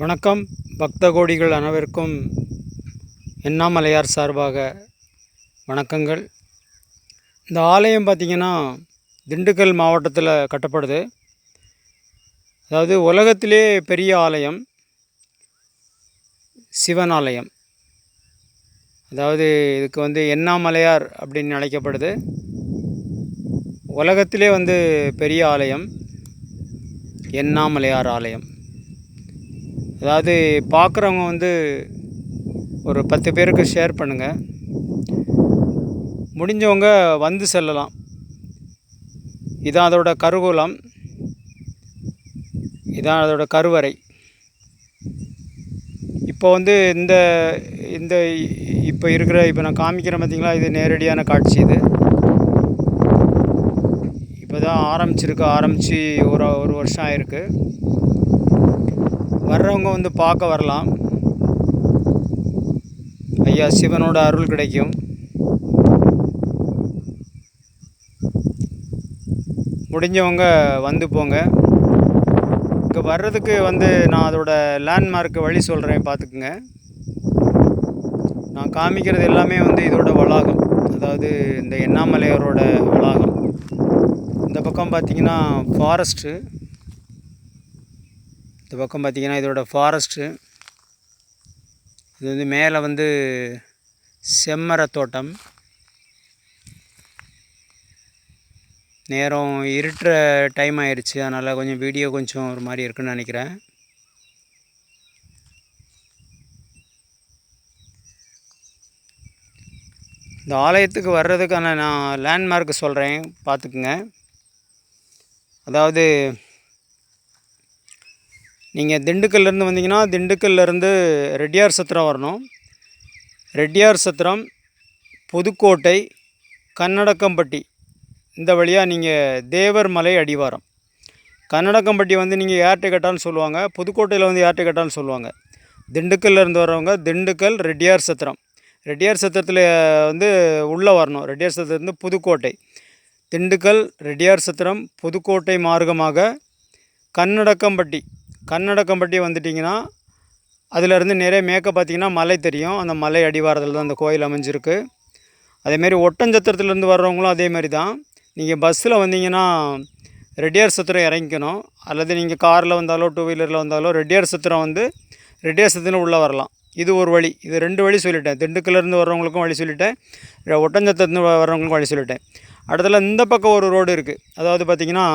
வணக்கம். பக்த கோடிகள் அனைவருக்கும் எண்ணாமலையார் சார்பாக வணக்கங்கள். இந்த ஆலயம் பார்த்திங்கன்னா திண்டுக்கல் மாவட்டத்தில் கட்டப்படுது. அதாவது உலகத்திலே பெரிய ஆலயம் சிவன் ஆலயம். அதாவது இதுக்கு வந்து எண்ணாமலையார் அப்படின்னு அழைக்கப்படுது. உலகத்திலே வந்து பெரிய ஆலயம் எண்ணாமலையார் ஆலயம். அதாவது பார்க்குறவங்க வந்து ஒரு பத்து பேருக்கு ஷேர் பண்ணுங்கள் முடிஞ்சவங்க வந்து செல்லலாம். இதான் அதோட கருகூலம். இதான் அதோட கருவறை. இப்போ வந்து இந்த இந்த இப்போ இருக்கிற இப்போ நான் காமிக்கிறேன் பார்த்தீங்களா? இது நேரடியான காட்சி இது. இப்போ தான் ஆரம்பிச்சிருக்கு ஆரம்பித்து ஒரு ஒரு வருஷம் ஆயிருக்கு. வர்றவங்க வந்து பார்க்க வரலாம். ஐயா சிவனோட அருள் கிடைக்கும். முடிஞ்சவங்க வந்து போங்க. இங்கே வர்றதுக்கு வந்து நான் அதோட லேண்ட்மார்க்கு வழி சொல்கிறேன் பார்த்துக்குங்க. நான் காமிக்கிறது எல்லாமே வந்து இதோட வளாகம். அதாவது இந்த எண்ணாமலையாரோட வளாகம். இந்த பக்கம் பார்த்தீங்கன்னா ஃபாரஸ்ட்டு இந்த பக்கம் பார்த்திங்கன்னா இதோட ஃபாரஸ்ட்டு இது வந்து மேலே வந்து செம்மர தோட்டம். நேரம் இருட்டுற டைம் ஆயிடுச்சு. அதனால் கொஞ்சம் வீடியோ கொஞ்சம் ஒரு மாதிரி இருக்குன்னு நினைக்கிறேன். இந்த ஆலயத்துக்கு வர்றதுக்கான நான் லேண்ட்மார்க் சொல்கிறேன் பார்த்துக்குங்க. அதாவது நீங்கள் திண்டுக்கல்லேருந்து வந்தீங்கன்னா திண்டுக்கல்லேருந்து ரெட்டியார் சத்திரம் வரணும். ரெட்டியார் சத்திரம் புதுக்கோட்டை கன்னடக்கம்பட்டி. இந்த வழியாக நீங்கள் தேவர் மலை அடிவாரம். கன்னடக்கம்பட்டி வந்து நீங்கள் ஏர் டிக்கெட்டான்னு சொல்லுவாங்க புதுக்கோட்டையில் வந்து ஏர் டிக்கெட்டான்னு சொல்லுவாங்க. திண்டுக்கல்லேருந்து வரவங்க திண்டுக்கல் ரெட்டியார் சத்திரம். ரெட்டியார் சத்திரத்தில் வந்து உள்ளே வரணும். ரெட்டியார் சத்திரத்துலேருந்து புதுக்கோட்டை. திண்டுக்கல் ரெட்டியார் சத்திரம் புதுக்கோட்டை மார்க்கமாக கன்னடக்கம்பட்டி. கன்னடக்கம்பட்டி வந்துட்டிங்கன்னா அதிலேருந்து நிறைய மேற்க பார்த்தீங்கன்னா மலை தெரியும். அந்த மலை அடிவாரத்தில் தான் அந்த கோயில் அமைஞ்சிருக்கு. அதேமாரி ஒட்டஞ்சத்திரத்துலேருந்து வர்றவங்களும் அதேமாரி தான். நீங்கள் பஸ்ஸில் வந்தீங்கன்னா ரெட்டியார் சத்திரம் இறங்கிக்கணும். அல்லது நீங்கள் காரில் வந்தாலோ டூ வீலரில் வந்தாலோ ரெட்டியார் சத்திரம் வந்து ரெட்டியார் சத்திரம் உள்ளே வரலாம். இது ஒரு வழி. இது ரெண்டு வழி சொல்லிட்டேன். திண்டுக்கல்லேருந்து வர்றவங்களுக்கும் வழி சொல்லிட்டேன். ஒட்டஞ்சத்திரத்துலேருந்து வர்றவங்களுக்கும் வழி சொல்லிட்டேன். அடுத்தல இந்த பக்கம் ஒரு ரோடு இருக்குது அதாவது பார்த்திங்கன்னா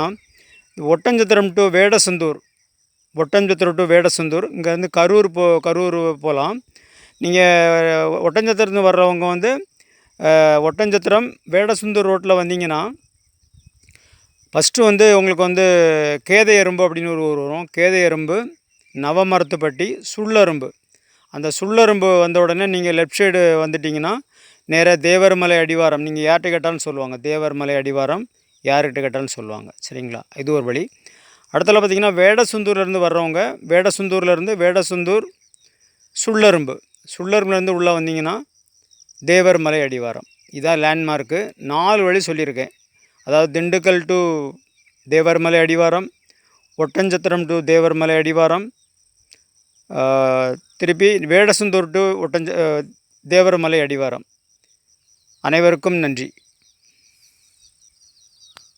ஒட்டஞ்சத்திரம் டு வேடசந்தூர். ஒட்டஞ்சத்திரம் டு வேடசந்தூர். இங்கேருந்து கரூர் போ கரூர் போகலாம். நீங்கள் ஒட்டஞ்சத்திரத்துலேருந்து வர்றவங்க வந்து ஒட்டஞ்சத்திரம் வேடசுந்தூர் ரோட்டில் வந்தீங்கன்னா ஃபஸ்ட்டு வந்து உங்களுக்கு வந்து கேதை எறும்பு அப்படின்னு ஒரு ஊர் வரும். கேதை எறும்பு நவமரத்துப்பட்டி சுள்ளரும்பு. அந்த சுள்ளரும்பு வந்த உடனே நீங்கள் லெஃப்ட் சைடு வந்துட்டிங்கன்னா நேராக தேவர்மலை அடிவாரம் நீங்கள் யார்கிட்ட கேட்டாலும் சொல்லுவாங்க. தேவர்மலை அடிவாரம் யார்கிட்ட கேட்டாலும் சொல்லுவாங்க. சரிங்களா? இது ஒரு வழி. அடுத்தல பார்த்திங்கன்னா வேடசுந்தூர்லேருந்து வர்றவங்க வேடசுந்தூர்லேருந்து வேடசுந்தூர் சுள்ளரும்பு. சுள்ளரும்புலேருந்து உள்ளே வந்தீங்கன்னா தேவர் மலை அடிவாரம். இதான் லேண்ட்மார்க்கு நாலு வழி சொல்லியிருக்கேன். அதாவது திண்டுக்கல் டு தேவர்மலை அடிவாரம் ஒட்டஞ்சத்திரம் டு தேவர்மலை அடிவாரம் திருப்பி வேடசுந்தூர் டு ஒட்டஞ்ச தேவர்மலை அடிவாரம். அனைவருக்கும் நன்றி.